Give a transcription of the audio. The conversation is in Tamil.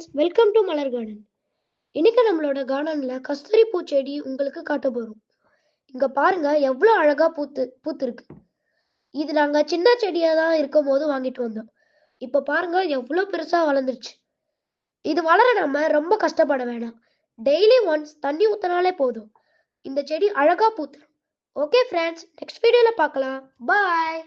Friends welcome to Malar garden இன்னைக்கு நம்மளோட கார்டன்ல கஸ்தூரி பூச்செடி உங்களுக்கு காட்ட போகிறோம் இங்க பாருங்க எவ்வளவு அழகா பூத்து பூத்துருக்கு. இது நாங்க சின்ன செடியாக தான் இருக்கும் போது வாங்கிட்டு வந்தோம். இப்ப பாருங்க எவ்வளோ பெருசா வளர்ந்துருச்சு. இது வளர நம்ம ரொம்ப கஷ்டப்பட வேணாம். டெய்லி ஒன்ஸ் தண்ணி ஊற்றினாலே போதும். இந்த செடி அழகா பூத்துரும். ஓகே ஃப்ரெண்ட்ஸ் நெக்ஸ்ட் வீடியோவில் பார்க்கலாம். பாய்